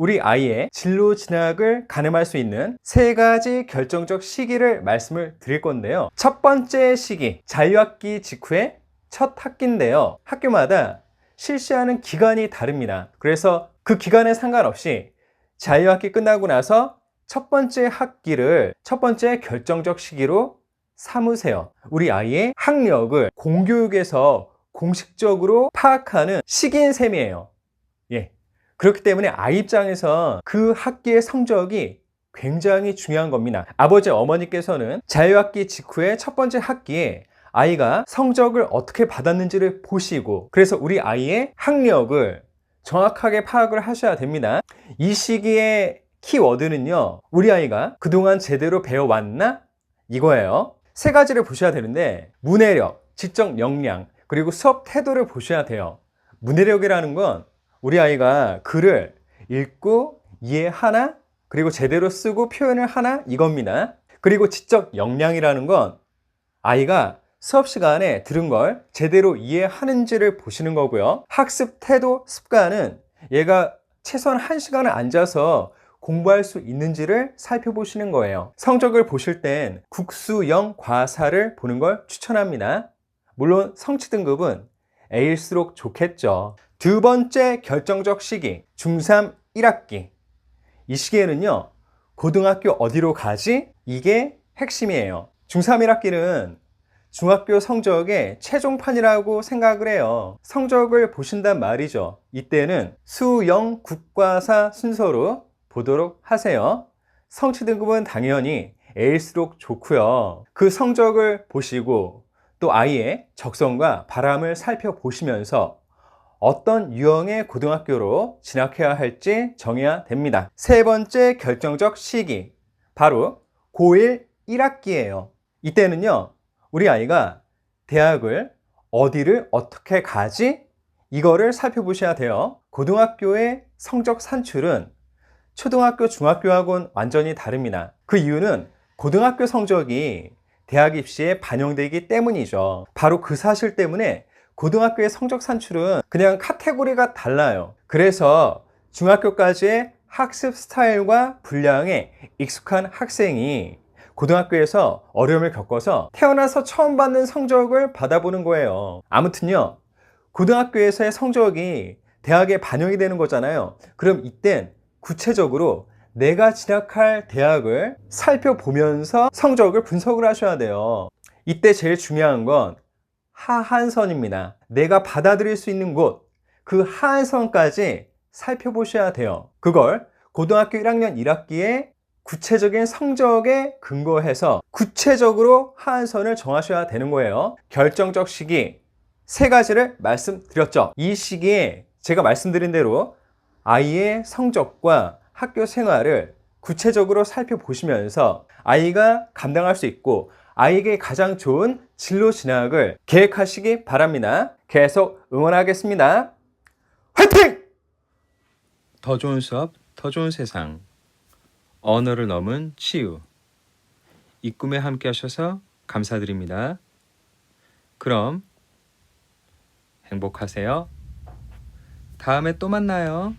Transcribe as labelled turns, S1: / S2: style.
S1: 우리 아이의 진로 진학을 가늠할 수 있는 세 가지 결정적 시기를 말씀을 드릴 건데요. 첫 번째 시기, 자유학기 직후의 첫 학기인데요. 학교마다 실시하는 기간이 다릅니다. 그래서 그 기간에 상관없이 자유학기 끝나고 나서 첫 번째 학기를 첫 번째 결정적 시기로 삼으세요. 우리 아이의 학력을 공교육에서 공식적으로 파악하는 시기인 셈이에요. 예. 그렇기 때문에 아이 입장에서 그 학기의 성적이 굉장히 중요한 겁니다. 아버지, 어머니께서는 자유학기 직후의 첫 번째 학기에 아이가 성적을 어떻게 받았는지를 보시고 그래서 우리 아이의 학력을 정확하게 파악을 하셔야 됩니다. 이 시기의 키워드는요, 우리 아이가 그동안 제대로 배워왔나? 이거예요. 세 가지를 보셔야 되는데, 문해력, 지적 역량, 그리고 수업 태도를 보셔야 돼요. 문해력이라는 건 우리 아이가 글을 읽고 이해하나? 그리고 제대로 쓰고 표현을 하나? 이겁니다. 그리고 지적 역량이라는 건 아이가 수업 시간에 들은 걸 제대로 이해하는지를 보시는 거고요. 학습 태도 습관은 얘가 최소한 1시간을 앉아서 공부할 수 있는지를 살펴보시는 거예요. 성적을 보실 땐 국수영 과사를 보는 걸 추천합니다. 물론 성취 등급은 A일수록 좋겠죠. 두 번째 결정적 시기, 중3 1학기. 이 시기에는요, 고등학교 어디로 가지? 이게 핵심이에요. 중3 1학기는 중학교 성적의 최종판이라고 생각을 해요. 성적을 보신단 말이죠. 이때는 수, 영, 국과사 순서로 보도록 하세요. 성취 등급은 당연히 A일수록 좋고요. 그 성적을 보시고 또 아이의 적성과 바람을 살펴보시면서 어떤 유형의 고등학교로 진학해야 할지 정해야 됩니다. 세 번째 결정적 시기, 바로 고1 1학기예요. 이때는요, 우리 아이가 대학을 어디를 어떻게 가지? 이거를 살펴보셔야 돼요. 고등학교의 성적 산출은 초등학교, 중학교하고는 완전히 다릅니다. 그 이유는 고등학교 성적이 대학 입시에 반영되기 때문이죠. 바로 그 사실 때문에 고등학교의 성적 산출은 그냥 카테고리가 달라요. 그래서 중학교까지의 학습 스타일과 분량에 익숙한 학생이 고등학교에서 어려움을 겪어서 태어나서 처음 받는 성적을 받아보는 거예요. 아무튼요, 고등학교에서의 성적이 대학에 반영이 되는 거잖아요. 그럼 이땐 구체적으로 내가 진학할 대학을 살펴보면서 성적을 분석을 하셔야 돼요. 이때 제일 중요한 건 하한선입니다. 내가 받아들일 수 있는 곳, 그 하한선까지 살펴보셔야 돼요. 그걸 고등학교 1학년 1학기에 구체적인 성적에 근거해서 구체적으로 하한선을 정하셔야 되는 거예요. 결정적 시기 세 가지를 말씀드렸죠. 이 시기에 제가 말씀드린 대로 아이의 성적과 학교 생활을 구체적으로 살펴보시면서 아이가 감당할 수 있고 아이에게 가장 좋은 진로 진학을 계획하시기 바랍니다. 계속 응원하겠습니다. 화이팅!
S2: 더 좋은 수업, 더 좋은 세상. 언어를 넘은 치유. 이 꿈에 함께 하셔서 감사드립니다. 그럼 행복하세요. 다음에 또 만나요.